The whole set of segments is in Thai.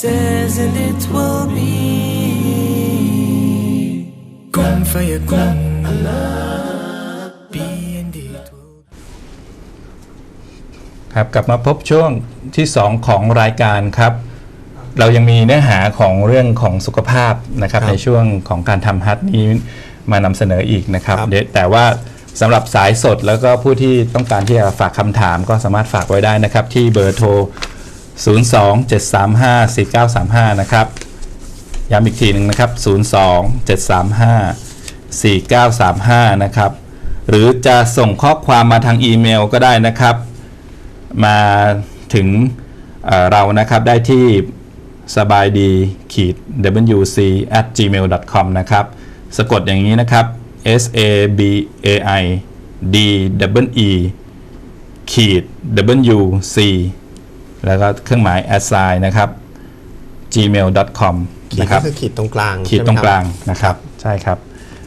says, and it will be. Kun fayakun. Be and it will ครับกลับมาพบช่วงที่ 2 ของรายการครับ เรายังมีเนื้อหาของเรื่องของสุขภาพนะครับครับในช่วงของการทำฮัทนี้มานำเสนออีกนะครับครับเดี๋ยวแต่ว่าสำหรับสายสดแล้วก็ผู้ที่ต้องการที่จะฝากคำถามก็สามารถฝากไว้ได้นะครับ ที่เบอร์โทร 027354935 นะครับ ย้ำอีกทีหนึ่งนะครับ 027354935 นะครับ หรือจะส่งข้อความมาทางอีเมลก็ได้นะครับ มาถึงเเรานะครับได้ที่สบายดีขีด wc at gmail com นะครับ สะกดอย่างนี้นะครับ s a b a i d w e ขีด w c แล้วก็เครื่องหมาย at sign นะครับ gmail com ขีดนะครัก็บคือขีดตรงกลางขีดใช่ไหมตรงคบกลางนะครับ ใช่ครับ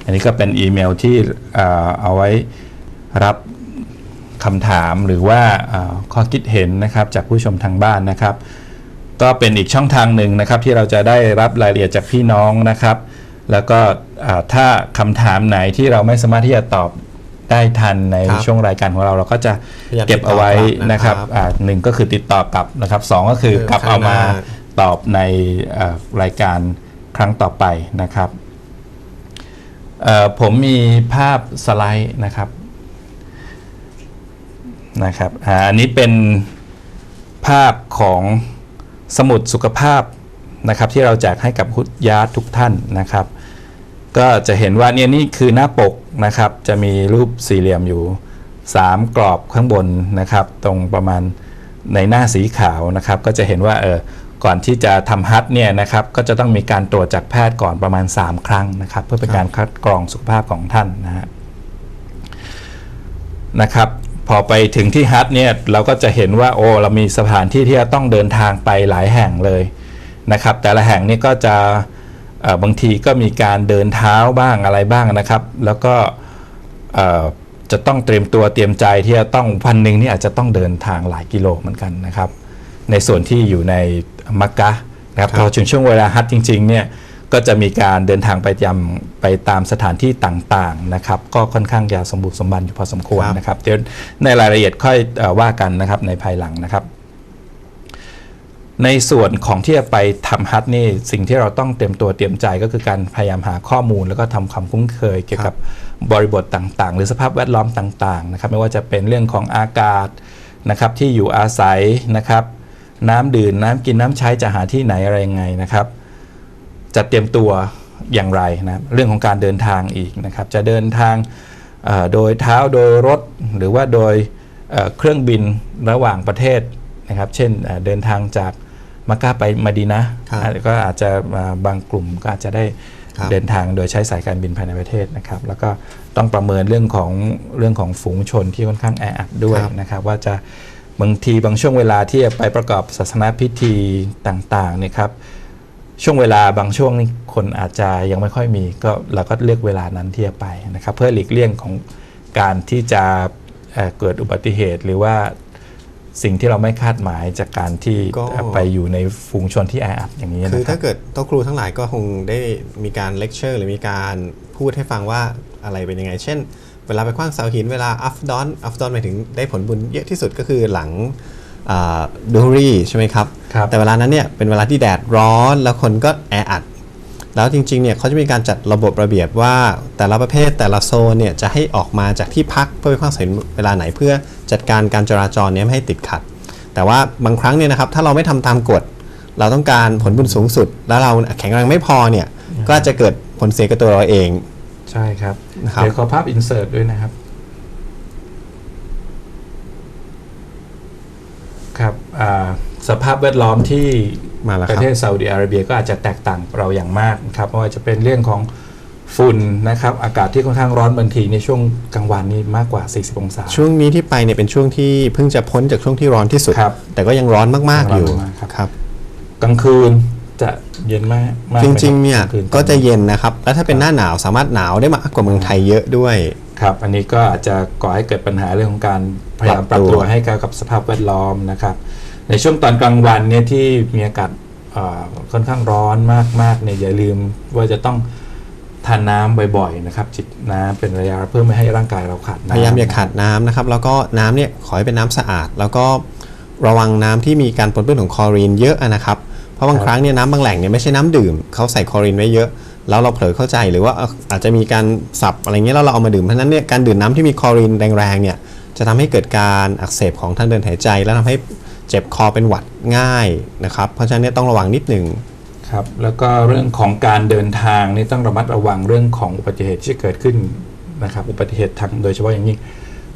อันนี้ก็เป็นอีเมลที่เอ่อเอาไว้รับคำถามหรือว่าเอ่อข้อคิดเห็นนะครับจากผู้ชมทางบ้านนะครับ ก็เป็นอีกช่องทางหนึ่งนะครับ ที่เราจะได้รับรายละเอียดจากพี่น้องนะครับ แล้วก็เอ่อถ้าคำถามไหนที่เราไม่สามารถที่จะตอบ ได้ทันในครับช่วงรายการของเราเราก็จะพยายามเก็บเอาไว้ติดต่อกลับนะนะคครัรับบอ่าหนึ่งก็คือติดต่อกลับนะครับสองก็คือคือกลับเอามาข้างหน้าตอบในเอ่อรายการครั้งต่อไปนะครับเอ่อผมมีภาพสไลด์นะครับนะครับอาอันนี้เป็นภาพของสมุดสุขภาพนะครับที่เราแจกให้กับคุดยาทุกท่านนะครับ ก็จะเห็นว่าเนี่ยนี่คือหน้าปกนะครับ จะมีรูปสี่เหลี่ยมอยู่ 3 กรอบข้างบนนะครับ ตรงประมาณในหน้าสีขาวนะครับ ก็จะเห็นว่าเออก่อนที่จะทำฮัทเนี่ยนะครับก็จะต้องมีการตรวจจากแพทย์ก่อนประมาณ 3 ครั้งนะครับ เพื่อเป็นการคัดกรองสุขภาพของท่านนะฮะนะครับ พอไปถึงที่ฮัทเนี่ยเราก็จะเห็นว่าโอ้เรามีสถานที่ที่จะต้องเดินทางไปหลายแห่งเลยนะครับ แต่ละแห่งนี่ก็จะ บางทีก็มีการเดินเท้าบ้างอะไรบ้างนะครับ แล้วก็เอ่อจะต้องเตรียมตัวเตรียมใจที่จะต้องวันหนึ่งนี่อาจจะต้องเดินทางหลายกิโลเหมือนกันนะครับ ในส่วนที่อยู่ในมักกะนะครับครับพอถึงช่วงเวลาฮัทจริงๆเนี่ยก็จะมีการเดินทางไปยำไปตามสถานที่ต่างๆนะครับ ก็ค่อนข้างจะสมบูรณ์สมบันอยู่พอสมควรครับนะครับเดี๋ยวในรายละเอียดค่อยเออว่ากันนะครับในภายหลังนะครับ ในส่วนของที่จะไปทำฮัทนี่สิ่งที่เราต้องเตรียมตัวเตรียมใจก็คือการพยายามหาข้อมูล แล้วก็ทำความคุ้นเคยเกี่ยวกับบริบทต่างๆ หรือสภาพแวดล้อมต่างๆนะครับไม่ว่าจะเป็นเรื่องของอากาศนะครับที่อยู่อาศัยนะครับน้ำดื่มน้ำกินน้ำใช้จะหาที่ไหนอะไรยังไงนะครับ จะเตรียมตัวอย่างไรนะเรื่องของการเดินทางอีกนะครับจะเดินทางเอ่อโดยเท้าโดยรถ หรือว่าโดยเอ่อเครื่องบินระหว่างประเทศ นะครับ เช่นเอ่อเดินทางจากมักกะไปมาดีนะครับอะก็อาจจะอ่าบางกลุ่มก็อาจจะได้ครับเดินทางโดยใช้สายการบินภายในประเทศนะครับ แล้วก็ต้องประเมินเรื่องของเรื่องของฝูงชนที่ค่อนข้างแออัดด้วยครับนะครับ ว่าจะบางทีบางช่วงเวลาที่จะไปประกอบศาสนาพิธีต่างๆเนี่ยครับช่วงเวลาบางช่วงนี่คนอาจจะยังไม่ค่อยมีก็เราก็เลือกเวลานั้นที่จะไปนะครับ เพื่อหลีกเลี่ยงของการที่จะเอ่อเกิดอุบัติเหตุ หรือว่า สิ่งที่เราไม่คาดหมายจากการที่ก็เอ่อไปอยู่ในฝูงชนที่แออัดอย่างนี้คือนะครัถ้าบ เกิดโต๊ะครูทั้งหลายก็คงได้มีการเลคเชอร์หรือมีการพูดให้ฟังว่าอะไรเป็นยังไง เช่น เวลาไปคว้างเสาหินเวลาอัฟดอนอัฟดอนหมายถึงได้ผลบุญเยอะที่สุดก็คือหลังดูรีใช่ไหมครับ ครับ แต่เวลานั้นเนี่ยเป็นเวลาที่แดดร้อนแล้วคนก็แออัด แล้วจริงๆเนี่ยเขาจะมีการจัดระบบระเบียบว่าแต่ละประเภทแต่ละโซนเนี่ยจะให้ออกมาจากที่พักเพื่อไปคว้างเสาหินเวลาไหนเพื่อ จัดการการจราจรเนี่ยไม่ให้ติดขัด แต่ว่าบางครั้งเนี่ยนะครับถ้าเราไม่ทำตามกฎ เราต้องการผลบุญสูงสุด แล้วเราแข็งแรงไม่พอเนี่ยก็อาจจะเกิดผลเสียกับตัวเราเอง ใช่ครับนะครับเดี๋ยวขอภาพอินเสิร์ตด้วยนะครับครับอ่าสภาพแวดล้อมที่มาแล้วปครับระเทศซาอุดิอาระเบียก็อาจจะแตกต่างเราอย่างมากนะครับไม่ว่าจะเป็นเรื่องของ ฝุ่นนะครับอากาศที่ค่อนข้างร้อนบางทีในช่วงกลางวันนี้มากกว่า 40 องศา ช่วงนี้ที่ไปเนี่ยเป็นช่วงที่เพิ่งจะพ้นจากช่วงที่ร้อนที่สุด ครับแต่ก็ยังร้อนมากๆอยู่ร้อนมากครับ ครับ กลางคืนจะเย็นมากมากจไหมคบริงๆเนี่ยลาคืก็จะเย็นนะครับ แล้วถ้าเป็นหน้าหนาวสามารถหนาวได้มากกว่าเมืองไทยเยอะด้วย ครับอันนี้ก็อาจจะก่อให้เกิดปัญหาเรื่องของการพยายามปปรัรับบตัตัววให้เข้ากับสภาพแวดล้อมนะครับ ในช่วงตอนกลางวันเนี่ยที่มีอากาศเอ่อค่อนข้างร้อนมากๆเนี่ยอย่าลืมว่าจะต้อง ทานน้ำบ่อยๆนะครับจิบน้ำเป็นระยะเพื่อไม่ให้ร่างกายเราขาดน้ำพยายามอย่าขาดน้ำนะครับ แล้วก็น้ำเนี่ยขอให้เป็นน้ำสะอาด แล้วก็ระวังน้ำที่มีการปนเปื้อนของคลอรีนเยอะนะครับเพราะบางครั้งเนี่ยน้ำบางแหล่งเนี่ยไม่ใช่น้ำดื่มเขาใส่คลอรีนไว้เยอะแล้วเราเผลอเข้าใจหรือว่าอาจจะมีการสับอะไรเงี้ยแล้วเราเอามาดื่มเพราะนั้นเนี่ยการดื่มน้ำที่มีคลอรีนแรงๆเนี่ยจะทำให้เกิดการอักเสบของทางเดินหายใจ และทำให้เจ็บคอเป็นหวัดง่ายนะครับเพราะฉะนั้นเนี่ยต้องระวังนิดหนึ่ง ครับแล้วก็เรื่องของการเดินทางนี่ต้องระมัดระวังเรื่องของอุบัติเหตุที่จะเกิดขึ้นนะครับอุบัติเหตุทางโดยเฉพาะอย่างยิ่ง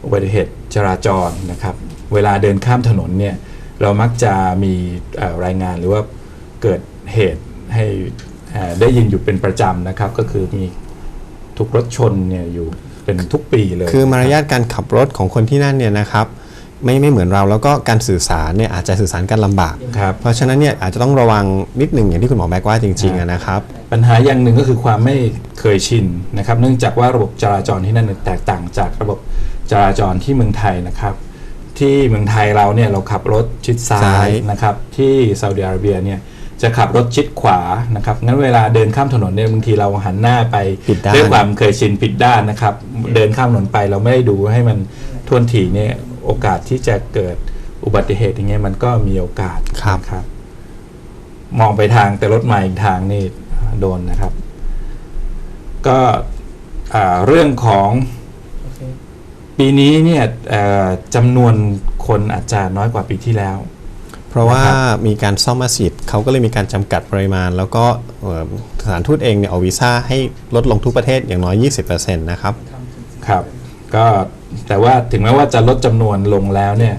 อุบัติเหตุจราจรนะครับเวลาเดินข้ามถนนเนี่ยเรามักจะมีรายงานหรือว่าเกิดเหตุให้ได้ยินอยู่เป็นประจำนะครับ ก็คือมีถูกรถชนเนี่ยอยู่เป็นทุกปีเลย คือมารยาทการขับรถของคนที่นั่นเนี่ยนะครับ ไม่ไม่เหมือนเราแล้วก็การสื่อสารเนี่ยอาจจะสื่อสารกันลำบาก ครับ เพราะฉะนั้นเนี่ยอาจจะต้องระวังนิดหนึ่งอย่างที่คุณหมอแบกว่าจริงๆอะนะครับ ปัญหาอย่างหนึ่งก็คือความไม่เคยชินนะครับ เนื่องจากว่าระบบจราจรที่นั่นแตกต่างจากระบบจราจรที่เมืองไทยนะครับ ที่เมืองไทยเราเนี่ยเราขับรถชิดซ้าซ้ายยนะครับ ที่ซาอุดิอาระเบียเนี่ยจะขับรถชิดขวานะครับงั้นเวลาเดินข้ามถนนเนี่ยบางทีเราหันหน้าไปผิดด้านด้วยความเคยชินผิดด้านนะครับ เดินข้ามถนนไปเราไม่ได้ดูให้มันท่วนถี่เนี่ย โอกาสที่จะเกิดอุบัติเหตุอย่างเงี้ยมันก็มีโอกาสครับนะครับ มองไปทางแต่รถมาอีกทางนี่โดนนะครับ ก็อ่าเรื่องของปีนี้เนี่ยเอ่อจำนวนคนอาจจะน้อยกว่าปีที่แล้ว เพราะว่านะครับมีการซ่อมมาสิทธิ์เขาก็เลยมีการจำกัดปริมาณ แล้วก็เอ่อสถานทูตเองเนี่ยเอาวีซ่าให้ลดลงทุกประเทศอย่างน้อย 20%นะครับ ครับ ก็ แต่ว่าถึงแม้ว่าจะลดจำนวนลงแล้วเนี่ย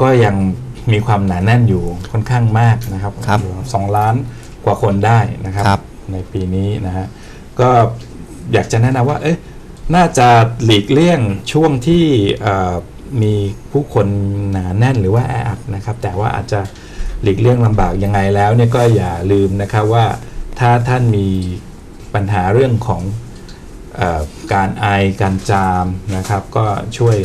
ก็ยังมีความหนาแน่นอยู่ค่อนข้างมากนะครับครับอยู่สองล้านกว่าคนได้นะครับครับในปีนี้นะฮะก็อยากจะแนะนำว่าเอ๊ะน่าจะหลีกเลี่ยงช่วงที่เอ่อมีผู้คนหนาแน่นหรือว่าแออัดนะครับ แต่ว่าอาจจะหลีกเลี่ยงลำบากยังไงแล้วเนี่ยก็อย่าลืมนะครับว่าถ้าท่านมีปัญหาเรื่องของเอ่อ การไอการจามนะครับก็ช่วย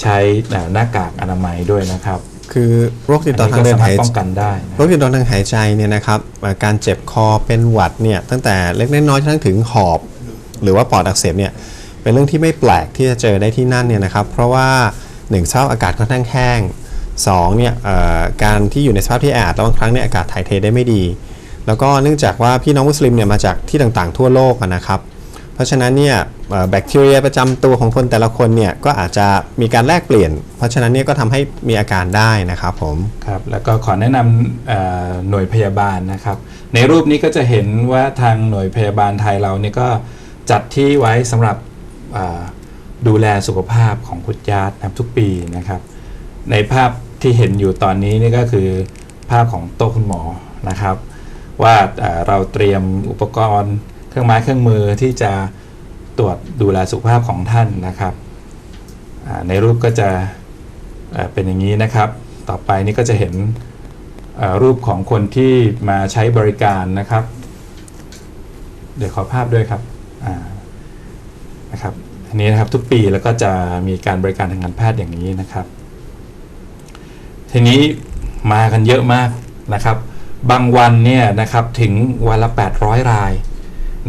ใช้เอ่อหน้ากากอนามัยด้วยนะครับคือโรคติดต่ออันทางนี้เดิก็นสามารหายถใจป้องกันได้นะโรคติดต่อทางหายใจเนี่ยนะครับเอ่อการเจ็บคอเป็นหวัดเนี่ยตั้งแต่เล็กน้อยจนถึงหอบ หรือว่าปอดอักเสบเนี่ยเป็นเรื่องที่ไม่แปลกที่จะเจอได้ที่นั่นเนี่ยนะครับ เพราะว่าหนึ่งสภาพอากาศค่อนข้างแห้งสองเนี่ยเอ่อการที่อยู่ในสภาพที่แออัดแล้วบางครั้งเนี่ยอากาศถ่ายเทได้ไม่ดี แล้วก็เนื่องจากว่าพี่น้องมุสลิมเนี่ยมาจากที่ต่างๆทั่วโลกอะนะครับ เพราะฉะนั้นเนี่ยแบคทีเรียประจำตัวของคนแต่ละคนเนี่ยก็อาจจะมีการแลกเปลี่ยน เพราะฉะนั้นเนี่ยก็ทำให้มีอาการได้นะครับผมครับแล้วก็ขอแนะนำหน่วยพยาบาลนะครับ ในรูปนี้ก็จะเห็นว่าทางหน่วยพยาบาลไทยเรานี่ก็จัดที่ไว้สำหรับดูแลสุขภาพของคุณญาติทุกปีนะครับ ในภาพที่เห็นอยู่ตอนนี้นี่ก็คือภาพของโต๊ะคุณหมอนะครับ ว่าเราเตรียมอุปกรณ์ รื่องไม้เครื่องมือที่จะตรวจดูแลสุขภาพของท่านนะครับ ในรูปก็จะเป็นอย่างนี้นะครับ ต่อไปนี่ก็จะเห็นรูปของคนที่มาใช้บริการนะครับ เดี๋ยวขอภาพด้วยครับนะครับอันนี้นะครับทุกปีแล้วก็จะมีการบริการทางการแพทย์อย่างนี้นะครับ ทีนี้มากันเยอะมากนะครับ บางวันเนี่ยนะครับถึงวันละ 800 ราย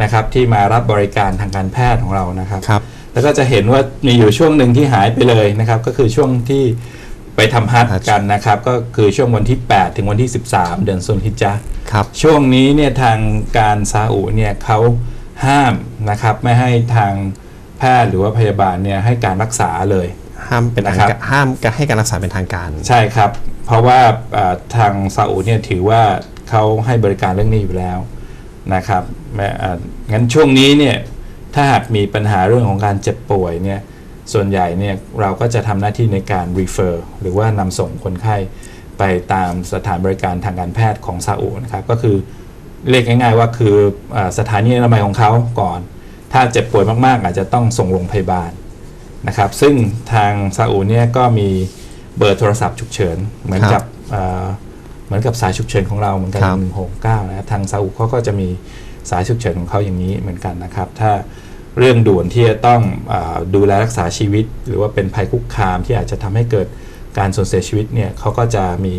นะครับที่มารับบริการทางการแพทย์ของเรานะครับครับ แล้วก็จะเห็นว่ามีอยู่ช่วงหนึ่งที่หายไปเลยนะครับ ก็คือช่วงที่ไปทำฮัทฮัจญ์กันนะครับ ก็คือช่วงวันที่ 8 ถึงวันที่ 13 เดือนซุนฮิจญะห์ครับ ช่วงนี้เนี่ยทางการซาอุเนี่ยเขาห้ามนะครับไม่ให้ทางแพทย์หรือว่าพยาบาลเนี่ยให้การรักษาเลย ห้ามเป็นทางนะครับการห้ามการให้การรักษาเป็นทางการ ใช่ครับ เพราะว่าเอ่อทางซาอุเนี่ยถือว่าเขาให้บริการเรื่องนี้อยู่แล้ว นะครับแม้เอ่องั้นช่วงนี้เนี่ยถ้าหากมีปัญหาเรื่องของการเจ็บป่วยเนี่ยส่วนใหญ่เนี่ยเราก็จะทำหน้าที่ในการ refer หรือว่านำส่งคนไข้ไปตามสถานบริการทางการแพทย์ของซาอุนะครับก็คือเรียกง่าย ๆ ว่าคือเออสถานีอนามัยของเขาก่อน ถ้าเจ็บป่วยมากๆ อาจจะต้องส่งโรงพยาบาลนะครับซึ่งทางซาอุเนี่ยก็มีเบอร์โทรศัพท์ฉุกเฉินเหมือนครักับบ เอ่อเหมือนกับสายฉุกเฉินของเราเหมือนกันครับหนึ่งหกเก้านะทางซาอุเขาก็จะมีสายฉุกเฉินของเขาอย่างนี้เหมือนกันนะครับ ถ้าเรื่องด่วนที่จะต้องอาดูแลรักษาชีวิต หรือว่าเป็นภัยคุกคามที่อาจจะทำให้เกิดการสูญเสียชีวิตเนี่ยเขาก็จะมี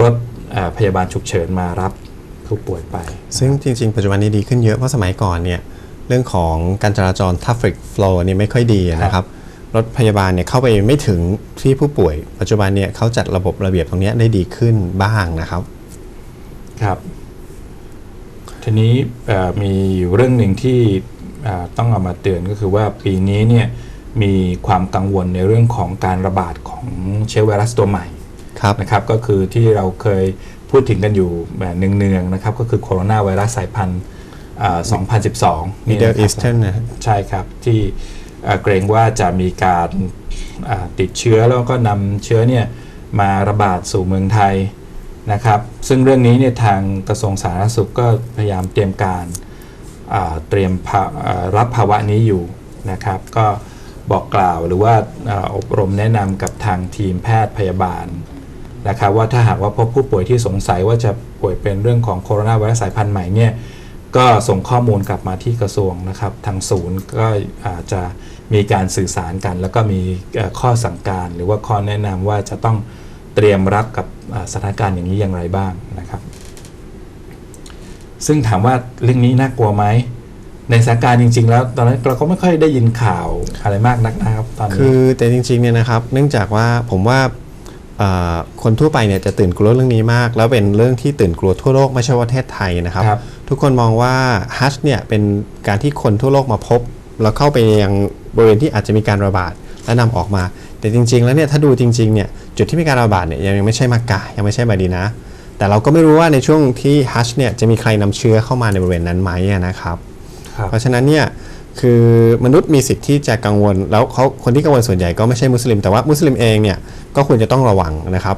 รถเอ่อพยาบาลฉุกเฉินมารับผู้ป่วยไป ซึ่งจริง ๆ ปัจจุบันนี้ดีขึ้นเยอะเพราะสมัยก่อนเนี่ยเรื่องของการจราจร traffic flow เนี่ยไม่ค่อยดีนะครับร ถพยาบาลเนี่ยเข้าไปไม่ถึงที่ผู้ป่วย ปัจจุบันเนี่ยเขาจัดระบบระเบียบตรงเนี้ยได้ดีขึ้นบ้างนะครับ ครับ ทีนี้เอ่อมีอยู่เรื่องหนึ่งที่เอ่อต้องเอามาเตือนก็คือว่าปีนี้เนี่ยมีความกังวลในเรื่องของการระบาดของเชื้อไวรัสตัวใหม่ครับนะครับ ก็คือที่เราเคยพูดถึงกันอยู่แบบเนืองๆนะครับ ก็คือโคโรนาไวรัสสายพันธุ์เอ่อ2012นี่ Middle นะครับ Eastern นะฮะใช่ครับที่ เกรงว่าจะมีการติดเชื้อแล้วก็นำเชื้อเนี่ยมาระบาดสู่เมืองไทยนะครับ ซึ่งเรื่องนี้เนี่ยทางกระทรวงสาธารณสุขก็พยายามเตรียมการเตรียมรับภาวะนี้อยู่นะครับ ก็บอกกล่าวหรือว่าอาอบรมแนะนำกับทางทีมแพทย์พยาบาลนะครับว่าถ้าหากว่าพบผู้ป่วยที่สงสัยว่าจะป่วยเป็นเรื่องของโคโรนาไวรัสสายพันธุ์ใหม่เนี่ย ก็ส่งข้อมูลกลับมาที่กระทรวงนะครับ ทางศูนย์ก็อาจจะมีการสื่อสารกัน แล้วก็มีข้อสั่งการ หรือว่าข้อแนะนำว่าจะต้องเตรียมรับกับสถานการณ์อย่างนี้อย่างไรบ้างนะครับ ซึ่งถามว่าเรื่องนี้น่ากลัวไหมในสถานการณ์จริง ๆ แล้วตอนนั้นเราก็ไม่ค่อยได้ยินข่าวอะไรมากนักนะครับตอนนี้คือแต่จริงๆเนี่ยนะครับ เนื่องจากว่าผมว่า คนทั่วไปเนี่ยจะตื่นกลัวเรื่องนี้มาก แล้วเป็นเรื่องที่ตื่นกลัวทั่วโลกไม่ใช่ว่าประเทศไทยนะครับครับ ทุกคนมองว่าฮัชเนี่ยเป็นการที่คนทั่วโลกมาพบ แล้วเข้าไปยังบริเวณที่อาจจะมีการระบาดและนำออกมา แต่จริง ๆ แล้วเนี่ยถ้าดูจริงๆเนี่ยจุดที่มีการระบาดเนี่ยยังไม่ใช่มักกะยังไม่ใช่มาดีนะ แต่เราก็ไม่รู้ว่าในช่วงที่ฮัชเนี่ยจะมีใครนำเชื้อเข้ามาในบริเวณนั้นไหมอะนะครับครับ เพราะฉะนั้นเนี่ย คือมนุษย์มีสิทธิ์ที่จะกังวล แล้วเขาคนที่กังวลส่วนใหญ่ก็ไม่ใช่มุสลิม แต่ว่ามุสลิมเองเนี่ยก็ควรจะต้องระวังนะครับ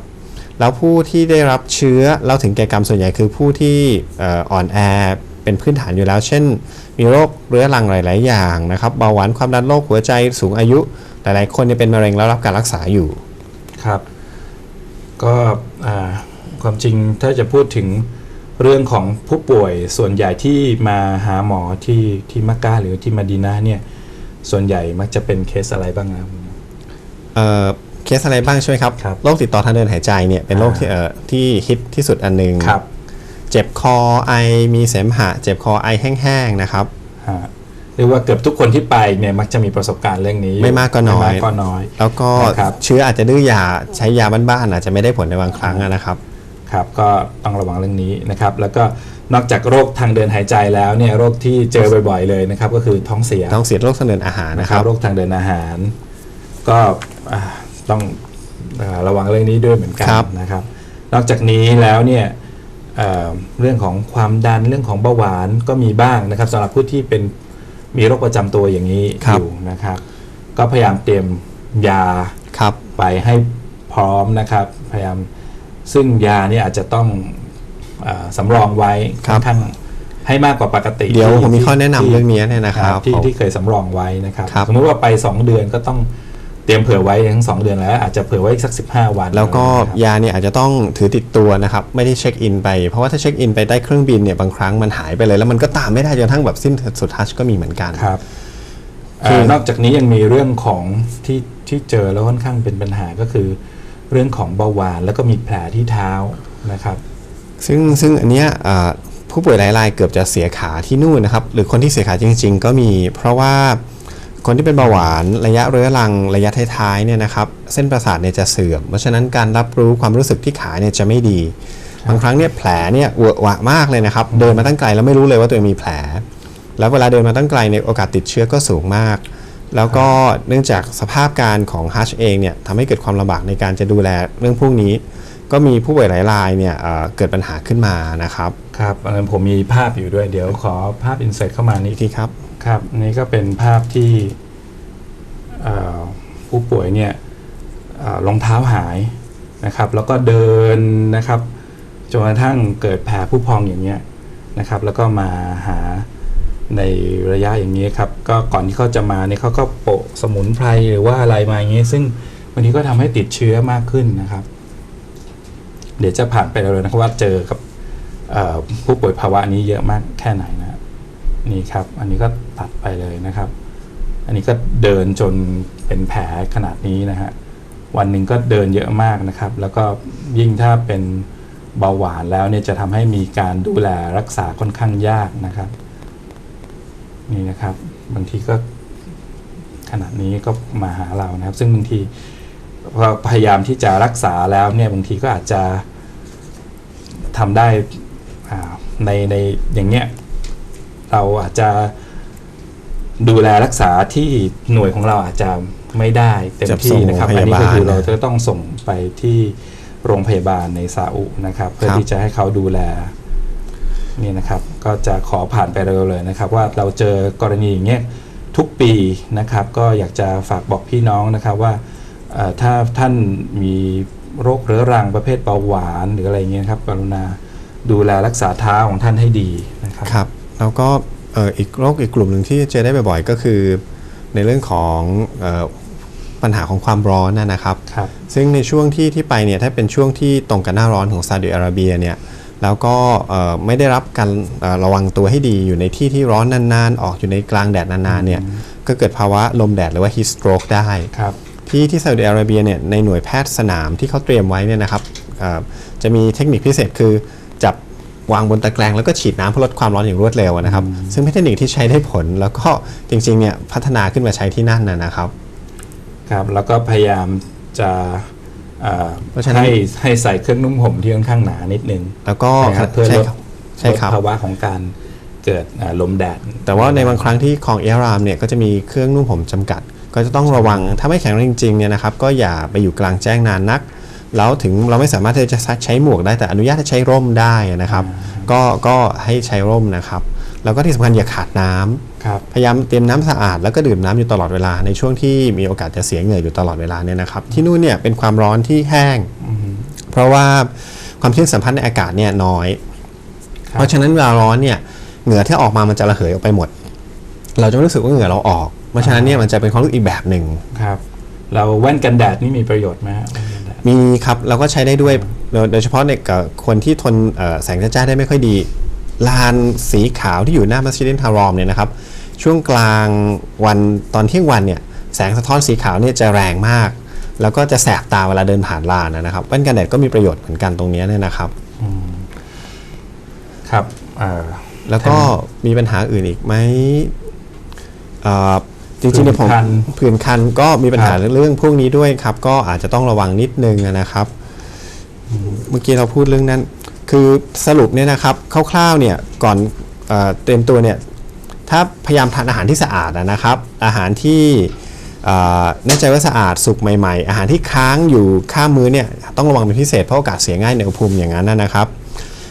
แล้วผู้ที่ได้รับเชื้อแล้วถึงแก่กรรมส่วนใหญ่คือผู้ที่อ่อนแอเป็นพื้นฐานอยู่แล้ว เช่น มีโรคเรื้อรังหลาย ๆ อย่างนะครับเบาหวานความดันโรคหัวใจสูงอายุ หลาย ๆ คนเนี่ยเป็นมะเร็งแล้วรับการรักษาอยู่ครับ ก็ความจริงถ้าจะพูดถึง เรื่องของผู้ป่วยส่วนใหญ่ที่มาหาหมอที่ที่มักกะหรือที่มาดีนาเนี่ยส่วนใหญ่มักจะเป็นเคสอะไรบ้างนะครับ เอ่อเคสอะไรบ้างใช่ไหมครับครับโรคติดต่อทางเดินหายใจเนี่ยเป็นโรคที่เอ่อที่ฮิตที่สุดอันหนึ่งครับ เจ็บคอไอมีเสมหะ เจ็บคอไอแห้งๆนะครับฮะเรียกว่าเกือบทุกคนที่ไปเนี่ยมักจะมีประสบการณ์เรื่องนี้อยู่ไม่มากก็น้อยไม่มากก็น้อย แล้วก็นะครับเชื้ออาจจะดื้อยาใช้ยาบ้านๆอาจจะไม่ได้ผลในบางครั้งอะนะครับ ครับก็ต้องระวังเรื่องนี้นะครับแล้วก็นอกจากโรคทางเดินหายใจแล้วเนี่ยโรคที่เจอบ่อยๆเลยนะครับก็คือท้องเสียต้องเสียโรคทางเดินอาหารนะนะคครัรับบโรคทางเดินอาหาร ก็อ่าต้องอ่าระวังเรื่องนี้ด้วยเหมือนกันครับ นะครับ นอกจากนี้แล้วเนี่ยเอ่อเรื่องของความดันเรื่องของเบาหวานก็มีบ้างนะครับสำหรับผู้ที่เป็นมีโรคประจำตัวอย่างนี้อยู่นะครับ ก็พยายามเตรียมยา ครับ ไปให้พร้อมนะครับ พยายาม ซึ่งยาเนี่ยอาจจะต้องอาสำรองไว้ครัค่อบนข้างให้มากกว่าปกติเดี๋ยวที่ผมมีข้อแนะนำที่เรื่องนี้เนี่ยนะครับที่ผมที่เคยสำรองไว้นะครับ ครับ สมมติว่าไป 2 เดือนก็ต้องเตรียมเผื่อไว้ทั้ง 2 เดือนแล้ว อาจจะเผื่อไว้อีกสัก 15 วันแล้วก็นะครับ ยาเนี่ยอาจจะต้องถือติดตัวนะครับ ไม่ได้เช็คอินไป เพราะว่าถ้าเช็คอินไปได้เครื่องบินเนี่ยบางครั้งมันหายไปเลย แล้วมันก็ตามไม่ได้จนกระทั่งแบบสิ้นสุดทัชก็มีเหมือนกัน ครับคือเอ่อนอกจากนี้ยังมีเรื่องของที่ที่เจอแล้วค่อนข้างเป็นปัญหาก็คือ เรื่องของเบาหวาน แล้วก็มีแผลที่เท้านะครับ ซึ่งซึ่งอันเนี้ยผู้ป่วยหลายรายเกือบจะเสียขาที่นู่นนะครับ หรือคนที่เสียขาจริง ๆ ก็มี เพราะว่าคนที่เป็นเบาหวานระยะเรื้อรังระยะท้ายๆเนี่ยนะครับเส้นประสาทเนี่ยจะเสื่อม เพราะฉะนั้นการรับรู้ความรู้สึกที่ขาเนี่ยจะไม่ดีบางครั้งเนี่ยแผลเนี่ยเวอะหวะมากเลยนะครับเดินมาตั้งไกลแล้วไม่รู้เลยว่าตัวเองมีแผล แล้วเวลาเดินมาตั้งไกลเนี่ยโอกาสติดเชื้อก็สูงมาก แล้วก็เนื่องจากสภาพการของฮัชเองเนี่ยทำให้เกิดความลำบากในการจะดูแลเรื่องพวกนี้ ก็มีผู้ป่วยหลายรายเนี่ยเอ่อเกิดปัญหาขึ้นมานะครับครับอันนั้นผมมีภาพอยู่ด้วยเดี๋ยวขอภาพอินเสิร์ตเข้ามานิอีดกทีครับ ครับอันนี่ก็เป็นภาพที่เอ่อผู้ป่วยเนี่ยเอ่อรองเท้าหายนะครับ แล้วก็เดินนะครับจนกระทั่งเกิดแผลผู้พองอย่างเงี้ยนะครับ แล้วก็มาหา ในระยะอย่างนี้ครับก็ก่อนที่เขาจะมาเนี่ยเขาก็โปะสมุนไพรหรือว่าอะไรมาอย่างนี้ ซึ่งบางทีก็ทำให้ติดเชื้อมากขึ้นนะครับ เดี๋ยวจะผ่านไปเลยนะครับว่าเจอกับผู้ป่วยภาวะนี้เยอะมากแค่ไหนนะนี่ครับ อันนี้ก็ตัดไปเลยนะครับ อันนี้ก็เดินจนเป็นแผลขนาดนี้นะฮะวันหนึ่งก็เดินเยอะมากนะครับ แล้วก็ยิ่งถ้าเป็นเบาหวานแล้วเนี่ยจะทำให้มีการดูแลรักษาค่อนข้างยากนะครับ นี่นะครับ บางทีก็ขนาดนี้ก็มาหาเรานะครับ ซึ่งบางทีพอพยายามที่จะรักษาแล้วเนี่ยบางทีก็อาจจะทำได้อ่าในในอย่างเงี้ยเราอาจจะดูแลรักษาที่หน่วยของเราอาจจะไม่ได้เต็มจะส่ที่งนะครับโรงพอันยานี้บาลก็คือเรานะจะต้องส่งไปที่โรงพยาบาลในซาอุนะครับ เพื่อครับที่จะให้เขาดูแล นี่นะครับก็จะขอผ่านไปเร็วเลยนะครับ ว่าเราเจอกรณีอย่างเงี้ยทุกปีนะครับ ก็อยากจะฝากบอกพี่น้องนะครับว่าเอ่อถ้าท่านมีโรคเรื้อรังประเภทเบาหวานหรืออะไรเงี้ยครับกรุณาดูแลรักษาเท้าของท่านให้ดีนะครับครับแล้วก็เอ่ออีกโรคอีกกลุ่มหนึ่งที่เจอได้บ่อยๆก็คือ ในเรื่องของเอ่อปัญหาของความร้อนนะนะครับครับซึ่งในช่วงที่ที่ไปเนี่ยถ้าเป็นช่วงที่ตรงกับหน้าร้อนของซาอุดิอาระเบียเนี่ย แล้วก็เอ่อไม่ได้รับการเอ่อระวังตัวให้ดีอยู่ในที่ที่ร้อนนานๆ ออกอยู่ในกลางแดดนานๆเนี่ยก็เกิดภาวะลมแดดหรือว่า heat stroke ได้ครับที่ที่ซาอุดิอาระเบียเนี่ยในหน่วยแพทย์สนามที่เขาเตรียมไว้เนี่ยนะครับเอ่อจะมีเทคนิคพิเศษคือจับวางบนตะแกรงแล้วก็ฉีดน้ำเพื่อลดความร้อนอย่างรวดเร็วนะครับ ซึ่งเป็นเทคนิคที่ใช้ได้ผลแล้วก็จริงๆเนี่ยพัฒนาขึ้นมาใช้ที่นั่นนะนะครับครับ แล้วก็พยายามจะ เอ่อเพราะฉะนั้นให้ให้ใส่เครื่องนุ่มห่มที่ค่อนข้างหนานิดนึง แล้วก็นะครับเพื่อใช่ลดครับใช่ครับลดภาวะของการเกิดอ่าลมแดด แต่ว่าในบางครั้งที่ของเอรามเนี่ยก็จะมีเครื่องนุ่มผมจำกัด ก็จะต้องระวังถ้าไม่แข็งแรงจริงๆเนี่ยนะครับก็อย่าไปอยู่กลางแจ้งนานนัก แล้วถึงเราไม่สามารถที่จะใช้หมวกได้แต่อนุญาตให้ใช้ร่มได้นะครับ ก็ก็ให้ใช้ร่มนะครับ แล้วก็ที่สำคัญอย่าขาดน้ำครับ พยายามเตรียมน้ำสะอาดแล้วก็ดื่มน้ำอยู่ตลอดเวลาในช่วงที่มีโอกาสจะเสียเหงื่ออยู่ตลอดเวลาเนี่ยนะครับ ที่นู่นเนี่ยเป็นความร้อนที่แห้ง เพราะว่าความชื้นสัมพันธ์ในอากาศเนี่ยน้อยครับเพราะฉะนั้นเวลาร้อนเนี่ยเหงื่อที่ออกมามันจะระเหยออกไปหมด เราจะไม่รู้สึกว่าเหงื่อเราออก เพราะฉะนั้นเนี่ยมันจะเป็นความรู้สึกอีกแบบหนึ่งครับ เราแว่นกันแดดนี่มีประโยชน์ไหมฮะแว่นกันแดดมีครับเราก็ใช้ได้ด้วยโดยโดยเฉพาะในกับคนที่ทนเอ่อแสงจ้าๆได้ไม่ค่อยดี ลานสีขาวที่อยู่หน้ามัสยิดอินทารอมเนี่ยนะครับ ช่วงกลางวันตอนเที่ยงวันเนี่ยแสงสะท้อนสีขาวเนี่ยจะแรงมาก แล้วก็จะแสบตาเวลาเดินผ่านลานนะครับแว่นกันแดดก็มีประโยชน์เหมือนกันตรงเนี้ยเนี่ยนะครับครับเอ่อแล้วก็มีปัญหาอื่นอีกไหมเอ่อจริงๆเนี่ยผมผื่นคันผื่นคันก็มีปัญหาครับเรื่องพวกนี้ด้วยครับ ก็อาจจะต้องระวังนิดนึงนะครับ เมื่อกี้เราพูดเรื่องนั้น คือสรุปเนี่ยนะครับคร่าวๆเนี่ยก่อนเอเตรียมตัวเนี่ยถ้าพยายามทานอาหารที่สะอาดนะครับ อาหารที่แน่ใจว่าสะอาดสุกใหม่ๆ อาหารที่ค้างอยู่ข้ามมื้อเนี่ยต้องระวังเป็นพิเศษเพราะโอกาสเสียง่ายในอุณหภูมิอย่างนั้นนะครับ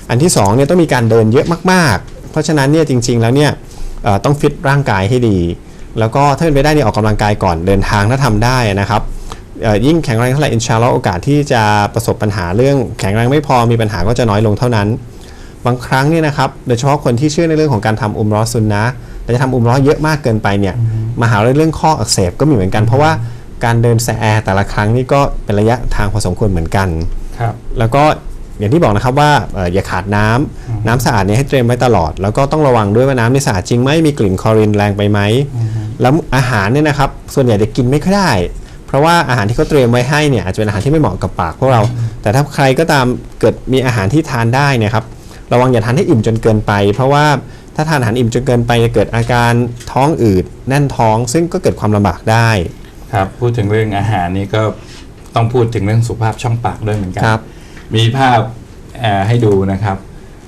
อันที่2เนี่ยต้องมีการเดินเยอะมากๆ เพราะฉะนั้นเนี่ยจริงๆแล้วเนี่ยต้องฟิตร่างกายให้ดี แล้วก็ถ้าเป็นไปได้เนี่ยออกกำลังกายก่อนเดินทางถ้าทำได้นะครับ ยิ่งแข็งแรงเท่าไหร่อินชาอัลลอฮ์โอกาสที่จะประสบปัญหาเรื่องแข็งแรงไม่พอมีปัญหาก็จะน้อยลงเท่านั้น บางครั้งเนี่ยนะครับโดยเฉพาะคนที่เชื่อในเรื่องของการทำอุมเรอซุนนะห์แต่จะทำอุมเรอเยอะมากเกินไปเนี่ยมหาเรื่องข้ออักเสบก็มีเหมือนกัน เพราะว่าการเดินแซแอร์แต่ละครั้งนี่ก็เป็นระยะทางพอสมควรเหมือนกันครับแล้วก็อย่างที่บอกนะครับว่าเอ่ออย่าขาดน้ำน้ำสะอาดเนี่ยให้เตรียมไว้ตลอด แล้วก็ต้องระวังด้วยว่าน้ำนี่สะอาดจริงไหมมีกลิ่นคลอรินแรงไปไหมแล้วอาหารเนี่ยนะครับส่วนใหญ่จะกินไม่ค่อยได้ เพราะว่าอาหารที่เขาเตรียมไว้ให้เนี่ยอาจจะเป็นอาหารที่ไม่เหมาะกับปากพวกเรา แต่ถ้าใครก็ตามเกิดมีอาหารที่ทานได้เนะครับระวังอย่าทานให้อิ่มจนเกินไป เพราะว่าถ้าทานอาหารอิ่มจนเกินไปจะเกิดอาการท้องอืดแน่นท้อง ซึ่งก็เกิดความลำบากได้ครับพูดถึงเรื่องอาหารนี่ก็ต้องพูดถึงเรื่องสุขภาพช่องปากด้วยเหมือนกัครับ มีภาพเอ่อให้ดูนะครับ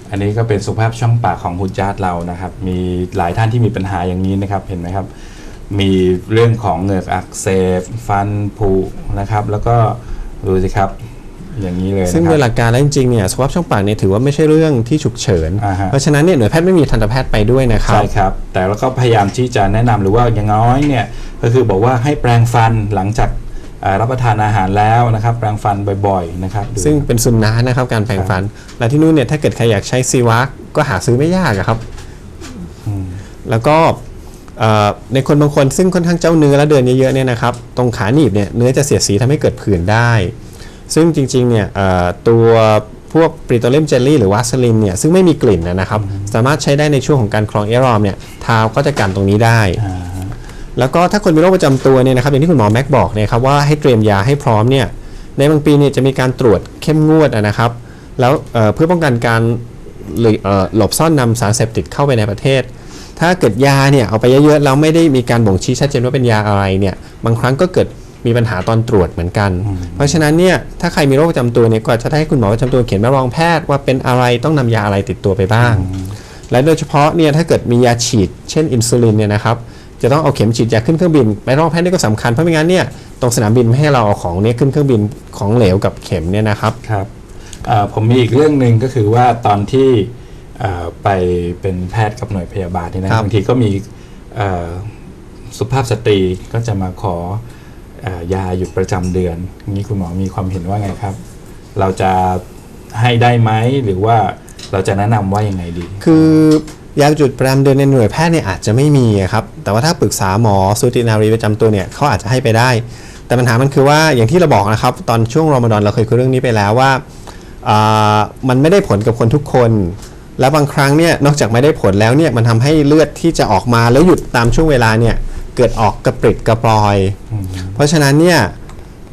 อันนี้ก็เป็นสุขภาพช่องปากของฮุจญาตเรานะครับ มีหลายท่านที่มีปัญหาอย่างนี้นะครับเห็นไหมครับ มีเรื่องของเหงือกอักเสบฟันผุนะครับ แล้วก็ดูสิครับอย่างนี้เลยซึ่งนะคโดรับยหลักการแล้วจริงๆเนี่ยสุขภาพช่องปากเนี่ยถือว่าไม่ใช่เรื่องที่ฉุกเฉินอ่าฮะเพราะฉะนั้นเนี่ยหน่วยแพทย์ไม่มีทันตแพทย์ไปด้วยนะครับใช่ครับ แต่เราก็พยายามที่จะแนะนำหรือว่าอย่างน้อยเนี่ยก็คือบอกว่าให้แปรงฟันหลังจากเอ่อรับประทานอาหารแล้วนะครับแปรงฟันบ่อยๆนะครับดูซึ่งเป็นสุนนะห์นะครับการแปรงฟัน และที่นู่นเนี่ยถ้าเกิดใครอยากใช้ซีวักก็หาซื้อไม่ยากอะครับแล้วก็เอ่อ ในคนบางคนซึ่งค่อนข้างเจ้าเนื้อและเดินเยอะๆเนี่ยนะครับตรงขาหนีบเนี่ยเนื้อจะเสียดสีทำให้เกิดผื่นได้ ซึ่งจริงๆเนี่ยเอ่อตัวพวกปริโตเลมเจลลี่หรือวาสลินเนี่ยซึ่งไม่มีกลิ่นนะครับ สามารถใช้ได้ในช่วงของการคลองเอรอมเนี่ยทาก็จะกันตรงนี้ได้อ่าฮะแล้วก็ถ้าคนมีโรคประจำตัวเนี่ยนะครับอย่างที่คุณหมอแม็กบอกเนี่ยครับว่าให้เตรียมยาให้พร้อมเนี่ยในบางปีเนี่ยจะมีการตรวจเข้มงวดอะนะครับ แล้วเอ่อเพื่อป้องกันการหรือเอ่อหลบซ่อนนำสารเสพติดเข้าไปในประเทศ ถ้าเกิดยาเนี่ยเอาไปเยอะๆแล้วไม่ได้มีการบ่งชี้ชัดเจนว่าเป็นยาอะไรเนี่ยบางครั้งก็เกิดมีปัญหาตอนตรวจเหมือนกัน เพราะฉะนั้นเนี่ยถ้าใครมีโรคประจำตัวเนี่ยก็จะให้คุณหมอประจำตัวเขียนใบรับรองแพทย์ว่าเป็นอะไรต้องนำยาอะไรติดตัวไปบ้าง และโดยเฉพาะเนี่ยถ้าเกิดมียาฉีด เช่นอินซูลินเนี่ยนะครับจะต้องเอาเข็มฉีดยาขึ้นเครื่องบินใบรับรองแพทย์นี่ก็สำคัญเพราะไม่งั้นเนี่ยตรงสนามบินไม่ให้เราเอาของเนี่ยขึ้นเครื่องบินของเหลวกับเข็มเนี่ยนะครับครับเอ่อผมมีอีกเรื่องหนึ่งก็คือว่าตอนที่เอ่อ ไปเป็นแพทย์กับหน่วยพยาบาลนี่นะครับบางทีก็มีเอ่อสุภาพสตรีก็จะมาขอเอ่อยาหยุดประจำเดือนอย่างนี้คุณหมอมีความเห็นว่าไงครับ เราจะให้ได้ไหมหรือว่าเราจะแนะนำว่ายังไงดี คือยาจุดประจำเดือนในหน่วยแพทย์เนี่ยอาจจะไม่มีอะครับ แต่ว่าถ้าปรึกษาหมอสูตินารีประจำตัวเนี่ยเขาอาจจะให้ไปได้ แต่ปัญหามันคือว่าอย่างที่เราบอกนะครับ ตอนช่วงรอมฎอนเราเคยคุยเรื่องนี้ไปแล้วว่าอ่ามันไม่ได้ผลกับคนทุกคน และบางครั้งเนี่ยนอกจากไม่ได้ผลแล้วเนี่ยมันทำให้เลือดที่จะออกมาแล้วหยุดตามช่วงเวลาเนี่ยเกิดออกกระปริดกระปรอย เพราะฉะนั้นเนี่ย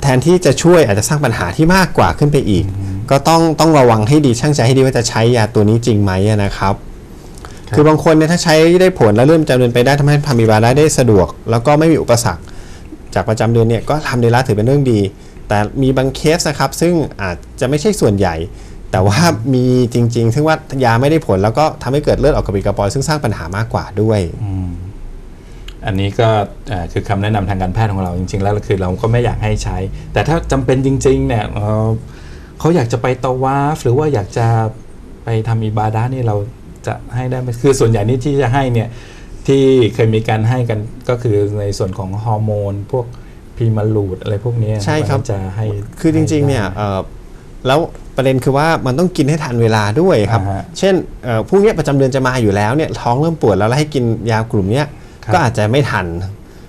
แทนที่จะช่วยอาจจะสร้างปัญหาที่มากกว่าขึ้นไปอีก ก็ต้องต้องระวังให้ดีช่างใจให้ดีว่าจะใช้ยาตัวนี้จริงไหมอะนะครับครับ คือบางคนเนี่ยถ้าใช้ได้ผลแล้วเริ่มประจำเดือนไปได้ทำให้ทำอีบาได้ได้สะดวก แล้วก็ไม่มีอุปสรรค จากประจำเดือนเนี่ยก็ทำได้ละถือเป็นเรื่องดี แต่มีบางเคสนะครับซึ่งอาจจะไม่ใช่ส่วนใหญ่ แต่ว่ามีจริง ๆ ซึ่งว่ายาไม่ได้ผลแล้วก็ทำให้เกิดเลือดออกกระปิดกระปอยซึ่งสร้างปัญหามากกว่าด้วยอันนี้ก็เอ่อคือคำแนะนำทางการแพทย์ของเราจริง ๆ แล้วคือเราก็ไม่อยากให้ใช้ แต่ถ้าจำเป็นจริง ๆ เนี่ยเอ่อเขาอยากจะไปตะวาฟหรือว่าอยากจะไปทำอิบาดะห์นี่เราจะให้ได้ไหมคือส่วนใหญ่นี่ที่จะให้เนี่ยที่เคยมีการให้กันก็คือในส่วนของฮอร์โมน พวกพรีมาลูดอะไรพวกเนี้ยใช่ครับว่าจะให้คือจริงๆเนี่ยให้ได้เอ่อ แล้วประเด็นคือว่ามันต้องกินให้ทันเวลาด้วยครับ อ่าฮะ เช่นเอ่อพรุ่งนี้ประจำเดือนจะมาอยู่แล้วเนี่ยท้องเริ่มปวดแล้วแล้วให้กินยากลุ่มเนี้ยครับก็อาจจะไม่ทัน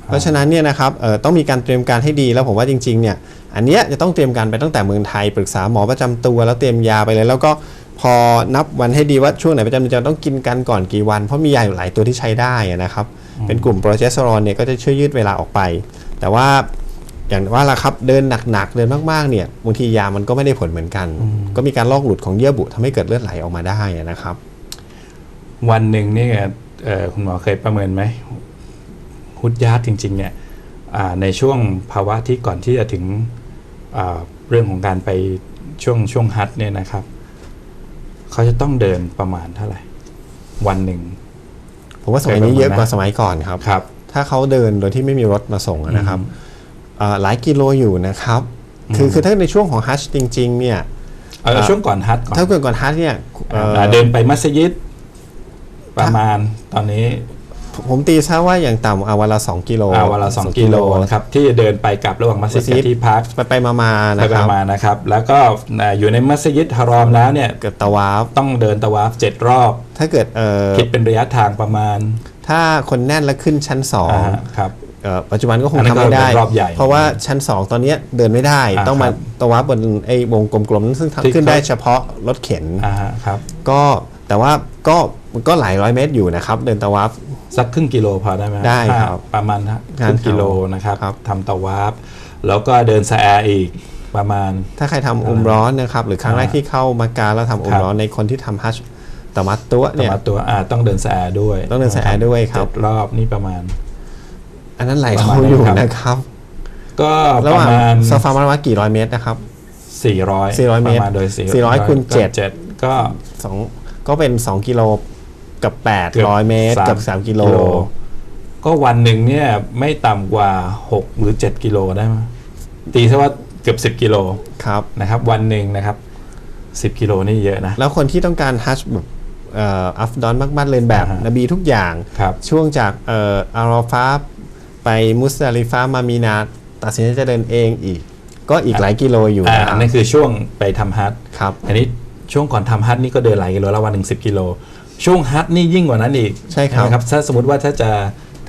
เพราะฉะนั้นเนี่ยนะครับเอ่อต้องมีการเตรียมการให้ดีแล้วผมว่าจริงๆเนี่ยอันเนี้ยจะต้องเตรียมการไปตั้งแต่เมืองไทยปรึกษาหมอประจำตัวแล้วเตรียมยาไปเลย แล้วก็พอนับวันให้ดีว่าช่วงไหนประจำเดือนจะต้องกินกันก่อนกี่วัน เพราะมียาอยู่หลายตัวที่ใช้ได้อะนะครับเป็นกลุ่มโปรเจสเตอโรนเนี่ยก็จะช่วยยืดเวลาออกไป แต่ว่า อย่างว่าละครับเดินหนักๆเดินมากๆเนี่ยบางทียามันก็ไม่ได้ผลเหมือนกัน ก็มีการลอกหลุดของเยื่อบุทำให้เกิดเลือดไหลออกมาได้อะนะครับ วันหนึ่งเนี่ยเอ่อคุณหมอเคยประเมินไหมฮุดยาร์ดจริง ๆ เนี่ยอ่าในช่วงภาวะที่ก่อนที่จะถึงอ่าเรื่องของการไปช่วงช่วงฮัทเนี่ยนะครับ เขาจะต้องเดินประมาณเท่าไหร่ วันหนึ่ง ผมว่าสมัยนี้เยอะกว่าสมัยก่อนครับครับ ถ้าเขาเดินโดยที่ไม่มีรถมาส่งอะนะครับเอ่อ หลายกิโลอยู่นะครับ คือคือถ้าในช่วงของฮัชจริง ๆ เนี่ยเอาอ่าช่วงก่อนฮัทก่อนถ้าเกิดก่อนฮัชเนี่ยเอ่ออ่าเดินไปมัสยิดประมาณตอนนี้ ผมตีซะว่าอย่างต่ำเอาวันละ2กิโลอ่าวันละสองกิโลนะครับที่จะเดินไปกลับระหว่างมัสยิดกับที่พักไปไปๆมาๆไปนะคปรับระมาณนะครับ แล้วก็อ่าอยู่ในมัสยิดฮารอมแล้วเนี่ยเกิดตะวาฟต้องเดินตะวาฟเจ็ดรอบ ถ้าเกิดเอ่อคิดเป็นระยะทางประมาณ ถ้าคนแน่นแล้วขึ้นชั้นสองอ่าฮะครับเอ่อ ปัจจุบันก็คงอันนั้นทำไม่ได้ก็เป็นรอบใหญ่เพราะว่าชั้น 2 ตอนเนี้ยเดินไม่ได้อ่าต้องมาครับตะวับบนไอ้วงกลมๆนั้นซึ่งที่ทำขึ้นได้เขาเฉพาะรถเข็นอ่าฮะครับก็แต่ว่าก็ก็หลายร้อยเมตรอยู่นะครับ เดินตะวับสักครึ่งกิโลพอได้ไหมได้ครับห้าประมาณครึ่งกิโลนะครับครับทำตะวาฟแล้วก็เดินสแอร์อีกประมาณ ถ้าใครทำอุมร้อนนะครับ หรือครั้งแรกอ่าที่เข้ามากาแล้วทำอุมร้อนในคนที่ทำฮัจญ์ตะมัดตัวตะเนี่ยมาตัวอ่าต้องเดินสแอร์ด้วย ต้องเดินสแอร์ด้วยครับเจ็ดรอบนี่ประมาณ อันนั้นหลายประโลมาณนั้นอยู่ครับนะครับ ก็ระปหระว่างมาณซาฟามาร์กี่ร้อยเมตรนะครับ400 400เมตรประมาณโดย400คูณก็เจ็ดเจ็ดก็สองก็เป็น2กิโลกับเกือบ800เมตรสามกับ3กิโล ก็วันหนึ่งเนี่ยไม่ต่ำกว่า6หรือ7กิโลได้ไหมตีซะว่าเกือบ10กิโลครับนะครับ วันหนึ่งนะครับ10กิโลนี่เยอะนะ แล้วคนที่ต้องการฮัจญ์แบบเอ่ออัฟดอนมากๆเรียนแบบอ่าฮะนบีทุกอย่างครับช่วงจากเอ่ออารอฟา ไปมุสดาลิฟามามีนาตัดสินใจจะเดินเองอีก ก็อีกหลายกิโลอยู่อ่านะครับนั่นคือช่วงไปทำฮัทครับอันนี้ช่วงก่อนทำฮัทนี่ก็เดินหลายกิโลแล้ววันหนึ่งสิกิโล ช่วงฮัทนี่ยิ่งกว่านั้นอีกใช่ครับนะครับถ้าสมมติว่าถ้าจะ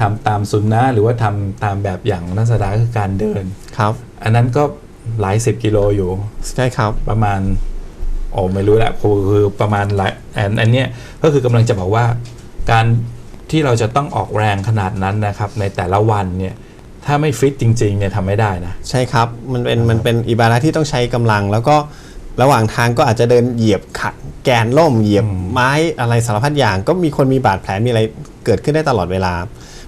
ทำตามซุนนะห์หรือว่าทำตามแบบอย่างของนักศาสนาก็คือการเดินครับ อันนั้นก็หลายสิบกิโลอยู่ใช่ครับประมาณโอ้ไม่รู้แหละคือคือประมาณหลายอันอันเนี้ยก็คือกำลังจะบอกว่าการ ที่เราจะต้องออกแรงขนาดนั้นนะครับในแต่ละวันเนี่ยถ้าไม่ฟิตจริงๆเนี่ยทำไม่ได้นะ ใช่ครับ มันเป็นมันเป็นอิบาระที่ต้องใช้กำลัง แล้วก็ระหว่างทางก็อาจจะเดินเหยียบขัดแกนล่มเหยียบไม้อะไรสารพัดอย่าง ก็มีคนมีบาดแผลมีอะไรเกิดขึ้นได้ตลอดเวลา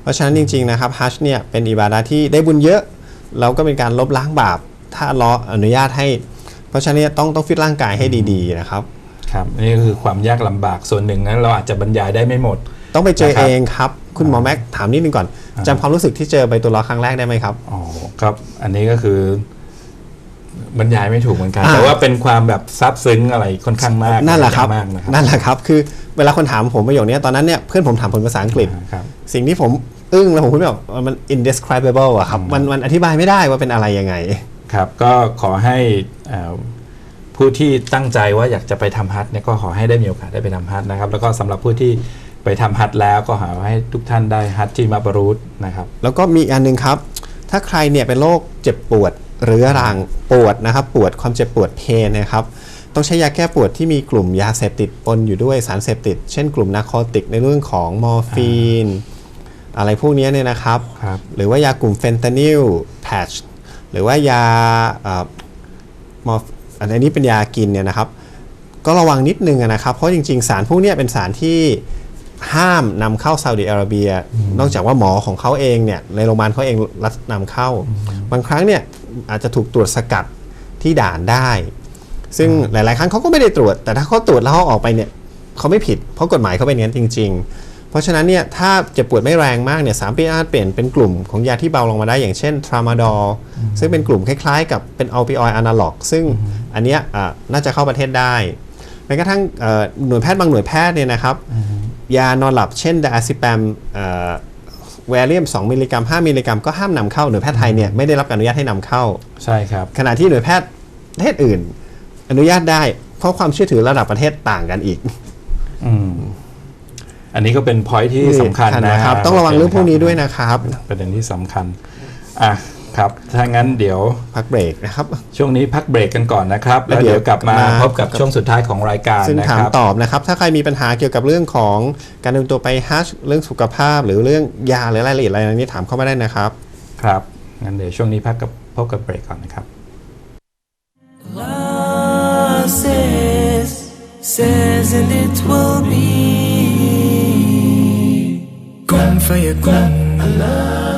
เพราะฉะนั้นจริง ๆนะครับฮัชเนี่ยเป็นอิบาดะห์ที่ได้บุญเยอะ แล้วก็เป็นการลบล้างบาป ถ้าอัลเลอฮ์อนุญาตให้ เพราะฉะนั้นเนี่ยต้องต้องฟิตร่างกายให้ดี ๆนะครับครับนี่ก็คือความยากลำบากส่วนหนึ่งนั้นเราอาจจะบรรยายได้ไม่หมด ต้องไปเจอนะครับเองครับ คุณหมอแม็กถามนิดนึงก่อนจำความรู้สึกที่เจอไปตัวล้อครั้งแรกได้ไหมครับอ๋อครับ อันนี้ก็คือบรรยายไม่ถูกเหมือนกันอ่าแต่ว่าเป็นความแบบซาบซึ้งอะไรค่อนข้างมากนั่นแหละครับมากนะครับนั่นแหละครับ คือเวลาคนถามผมประโยคนี้ตอนนั้นเนี่ยเพื่อนผมถามผมภาษาอังกฤษครับสิ่งที่ผมอึ้งแล้วผมพูดไม่ออกมัน indescribable อะครับมันมันอธิบายไม่ได้ว่าเป็นอะไรยังไง ครับ ก็ขอให้เอ่อผู้ที่ตั้งใจว่าอยากจะไปทำฮัทเนี่ยก็ขอให้ได้มีโอกาสได้ไปทำฮัทนะครับ แล้วก็สำหรับผู้ที่ ไปทำฮัทแล้วก็ขอให้ทุกท่านได้ฮัทที่มาบรูษนะครับ แล้วก็มีอีกอันหนึ่งครับ ถ้าใครเนี่ยเป็นโรคเจ็บปวดเรื้อรังปวดนะครับ ปวดความเจ็บปวดเพนนะครับต้องใช้ยาแก้ปวดที่มีกลุ่มยาเสพติดปนอยู่ด้วยสารเสพติด เช่นกลุ่มนาร์โคติกในเรื่องของมอร์ฟีน อะไรพวกนี้เนี่ยนะครับครับหรือว่ายากลุ่มเฟนตานิลแพชหรือว่ายาเอ่อมอร์อันนี้เป็นยากินเนี่ยนะครับ ก็ระวังนิดนึงอะนะครับ เพราะจริงๆ สารพวกเนี้ยเป็นสารที่ ห้ามนำเข้าซาอุดิอาระเบีย นอกจากว่าหมอของเขาเองเนี่ยในโรงพยาบาลเขาเองรัดนำเข้า บางครั้งเนี่ยอาจจะถูกตรวจสกัดที่ด่านได้ ซึ่งหลาย ๆ ครั้งเขาก็ไม่ได้ตรวจ แต่ถ้าเขาตรวจแล้วเขาออกไปเนี่ยเขาไม่ผิด เพราะกฎหมายเขาเป็นอย่างนั้นจริง ๆ เพราะฉะนั้นเนี่ยถ้าเจ็บปวดไม่แรงมากเนี่ยสามปีอาจเปลี่ยนเป็นกลุ่มของยาที่เบาลงมาได้อย่างเช่นทรามาดอลซึ่งเป็นกลุ่มคล้าย ๆ กับเป็นอัลปิออยด์อนาล็อกซึ่งอันเนี้ยอะน่าจะเข้าประเทศได้แม้กระทั่งเอ่อหน่วยแพทย์บางหน่วยแพทย์เนี่ยนะครับ ยานอนหลับเช่นดาซิแปมแวเลียม 2 มิลลิกรัม 5 มิลลิกรัมก็ห้ามนำเข้าหน่วยแพทย์ไทยเนี่ยไม่ได้รับการอนุญาตให้นำเข้า ใช่ครับ ขณะที่หน่วยแพทย์ประเทศอื่น อนุญาตได้ เพราะความเชื่อถือระดับประเทศต่างกันอีก อืม อันนี้ก็เป็นพอยที่สำคัญนะนะครับ ต้องระวังเรื่องพวกนี้ด้วยนะครับ ประเด็นที่สำคัญ อะ ครับ ถ้างั้นเดี๋ยวพักเบรกนะครับ ช่วงนี้พักเบรกกันก่อนนะครับ แล้แล้ววเดี๋เดี๋ยยววกลับมามาพบกับช่วงสุดท้ายของรายการซึ่งนะถาคมรับตอบนะครับ ถ้าใครมีปัญหาเกี่ยวกับเรื่องของการเตรียมตัวไปฮัชเรื่องสุขภาพ หรือเรื่องยาหรือรายละเอียดอะไรนี้ถามเข้ามาได้นะครับ ครับ งั้นเดี๋ยวช่วงนี้พักกับพบกับเบรกก่อนนะครับ Allah says, says, and it will be. Kun fayakun. Allah